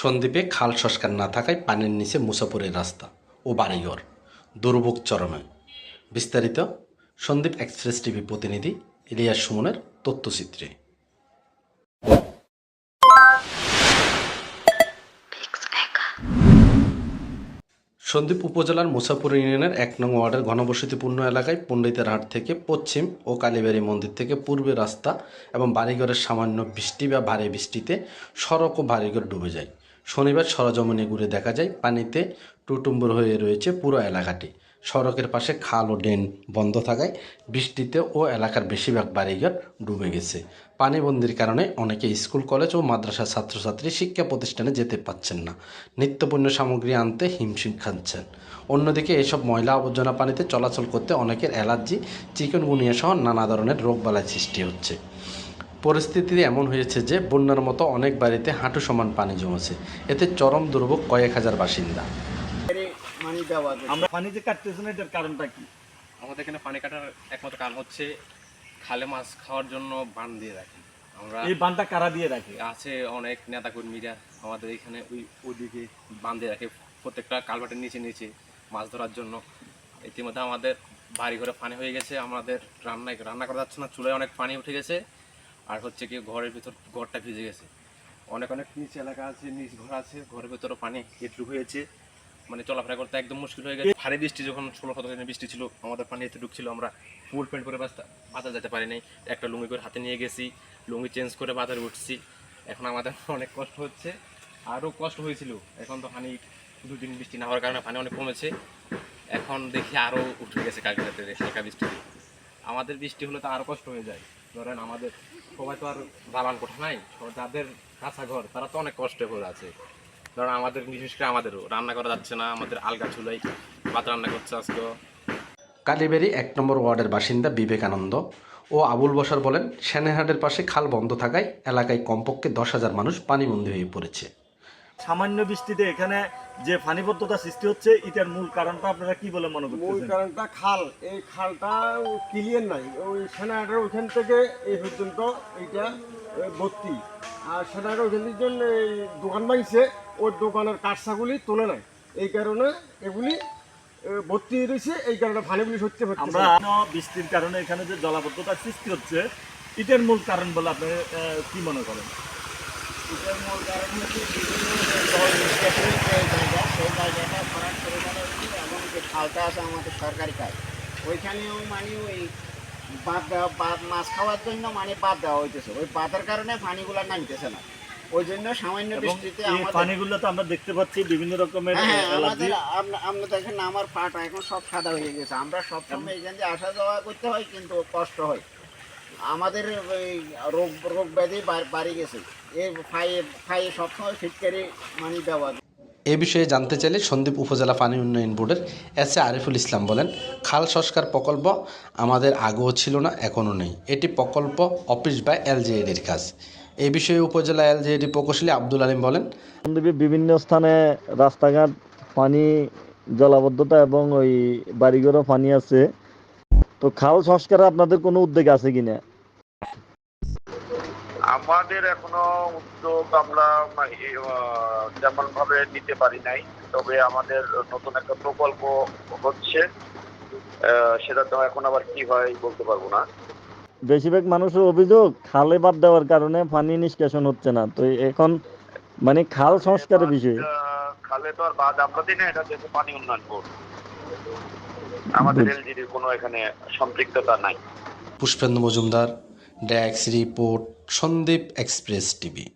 সন্দ্বীপে খাল সংস্কার না থাকায় পানির নিচে মুসাফরের রাস্তা ও বাড়িঘর। দুর্ভোগ চরমে। বিস্তারিত সন্দ্বীপ এক্সপ্রেস টিভি প্রতিনিধি ইলিয়াস সুমনের তথ্যচিত্রে। সন্দ্বীপ উপজেলার মুসাপুর ইউনিয়নের এক নং ওয়ার্ডের ঘনবসতিপূর্ণ এলাকায় পণ্ডিতের হাট থেকে পশ্চিম ও কালীবাড়ি মন্দির থেকে পূর্বে রাস্তা এবং বাড়িঘরের সামান্য বৃষ্টি বা ভারী বৃষ্টিতে সড়ক ও বাড়িঘর ডুবে যায়। শনিবার সরজমিনে ঘুরে দেখা যায়, পানিতে টুটুম্বর হয়ে রয়েছে পুরো এলাকাটি। সড়কের পাশে খাল ও ড্রেন বন্ধ থাকায় বৃষ্টিতে ও এলাকার বেশিরভাগ বাড়িঘর ডুবে গেছে। পানিবন্দির কারণে অনেকে স্কুল, কলেজ ও মাদ্রাসার ছাত্রছাত্রী শিক্ষা প্রতিষ্ঠানে যেতে পাচ্ছেন না। নিত্যপণ্য সামগ্রী আনতে হিমশিম খাচ্ছেন। অন্যদিকে এসব ময়লা আবর্জনা পানিতে চলাচল করতে অনেকের অ্যালার্জি চিকেনগুনিয়া সহ নানা ধরনের রোগবালাই সৃষ্টি হচ্ছে। পরিস্থিতি এমন হয়েছে যে বন্যার মতো অনেক বাড়িতে হাঁটু সমান পানি জমেছে। এতে চরম দুর্ভোগ কয়েক হাজার বাসিন্দা। মানে আমরা পানি যে কাটতেছি না এটার কারণটা কি? আমাদের এখানে পানি কাটার একমাত্র কারণ হচ্ছে খালে মাছ খাওয়ার জন্য বান দিয়ে রাখি। আমরা এই বানটা কারা দিয়ে রাখে? আছে অনেক নেতা কর্মীরা আমাদের এখানে ওই ওইদিকে বান দিয়ে রাখে। প্রত্যেকটা কালভার্টের নিচে নিচে মাছ ধরার জন্য। ইতিমধ্যে আমাদের বাড়ি ঘরে পানি হয়ে গেছে। আমাদের রান্নায় রান্না করা যাচ্ছে না। চুলায় অনেক পানি উঠে গেছে। আর হচ্ছে কি ঘরের ভিতর ঘরটা ভিজে গেছে। অনেক অনেক নিচ এলাকা আছে, নিচ ঘর আছে, ঘরের ভিতরে পানি এটুকু হয়েছে। মানে চলাফেরা করতে একদম মুশকিল হয়ে গেছে। ভারী বৃষ্টি যখন ষোলো সতেরো বৃষ্টি ছিল, আমাদের পানি এতে ঢুকছিল, আমরা ফুল প্যান্ট করে বাজার যেতে পারি নাই। একটা লুঙ্গি করে হাতে নিয়ে গেছি, লুঙ্গি চেঞ্জ করে বাজারে উঠছি। এখন আমাদের অনেক কষ্ট হচ্ছে। আরও কষ্ট হয়েছিল। এখন তো পানি দুদিন বৃষ্টি না হওয়ার কারণে পানি অনেক কমেছে। এখন দেখি আরও উঠে গেছে কালকে রাতে হালকা বৃষ্টি। আমাদের বৃষ্টি হলে তো আরও কষ্ট হয়ে যায়। ধরেন আমাদের, সবাই তো আর দালান কোঠা নাই যাদের কাঁচা ঘর, তারা তো অনেক কষ্টে পড়ে আছে। ধরেন আমাদের, বিশেষ করে আমাদেরও রান্না করা যাচ্ছে না, আমাদের আলগা চুলাই ভাত রান্না করছে আজকে। কালীবেরি এক নম্বর ওয়ার্ডের বাসিন্দা বিবেকানন্দ ও আবুল বসার বলেন, সেনেহাটের পাশে খাল বন্ধ থাকায় এলাকায় কমপক্ষে দশ হাজার মানুষ পানিবন্দী হয়ে পড়েছে। সামান্য বৃষ্টিতে এখানে যে পানিবদ্ধতা সৃষ্টি হচ্ছে এটার মূল কারণটা আপনারা কি বলে মনে মূল কারণটা খাল। এই খালটা ক্লিয়ার নাই। ওই সেনাটার ওইখান থেকে এই পর্যন্ত এইটা ভর্তি। আর সেনাটার ওইখান জন্য এই দোকান বানিয়েছে ওই দোকানের কাঠসাগুলি তোলে নাই। এই কারণে এগুলি ভর্তি রয়েছে এই কারণে পানিগুলি সত্যি হচ্ছে আমরা বৃষ্টির কারণে এখানে যে জলাবদ্ধতা সৃষ্টি হচ্ছে এটার মূল কারণ বলে আপনি কি মনে করেন? এটার মূল কারণ হচ্ছে জায়গা সেই জায়গাটা ভরাট করে দেওয়া হয়েছে এবং যে খালটা আছে আমাদের সরকারি কাজ ওইখানেও মানে ওই দেওয়া মাছ খাওয়ার জন্য মানে দেওয়া হইতেছে ওই কারণে পানিগুলো নামতেছে না ওই জন্য সামান্য বৃষ্টিতে পানিগুলো তো আমরা দেখতে পাচ্ছি বিভিন্ন রকমের হ্যাঁ হ্যাঁ, আপ- দেখেন আমার পাটা এখন সব সাদা হয়ে গেছে। আমরা সবসময় এখান দিয়ে আসা যাওয়া করতে হয় কিন্তু কষ্ট হয়। আমাদের ওই রোগ রোগ ব্যাধি বাড়- গেছে। এই ফাইয়ে ফাইয়ে সবসময় ফিটকারি মানে দেওয়া। এ বিষয়ে জানতে চাইলে সন্দ্বীপ উপজেলা পানি উন্নয়ন বোর্ডের এস এ আরিফুল ইসলাম বলেন খাল সংস্কার প্রকল্প আমাদের আগেও ছিল না এখনও নেই। এটি প্রকল্প অফিস বা এলজিএডির কাজ। এ বিষয়ে উপজেলা এলজিএডি প্রকৌশলী আব্দুল আলিম বলেন সন্দ্বীপে বিভিন্ন স্থানে রাস্তাঘাট পানি জলাবদ্ধতা এবং ওই বাড়িঘরও পানি আছে। তো খাল সংস্কারে আপনাদের কোনো উদ্যোগ আছে কিনা? আমাদের এখনও উদ্যোগ আমরা তেমন ভাবে নিতে পারি নাই। তবে আমাদের নতুন একটা প্রকল্প হচ্ছে। সেটা তো এখন আবার কি হয় বলতে পারব না। বেশিরভাগ মানুষের অভিযোগ খালে বাদ দেওয়ার কারণে পানি নিষ্কাশন হচ্ছে না। তো এখন মানে খাল সংস্কারের বিষয়ে। খালে তো আর বাদ। আমরা দিই না এটা যেহেতু পানি উন্নয়ন বোর্ড। আমাদের এলজিডির কোনো এখানে সম্পৃক্ততা নাই। পুষ্পেন্দ্র মজুমদার ড্যাক্স রিপোর্ট সন্দীপ এক্সপ্রেস টিভি।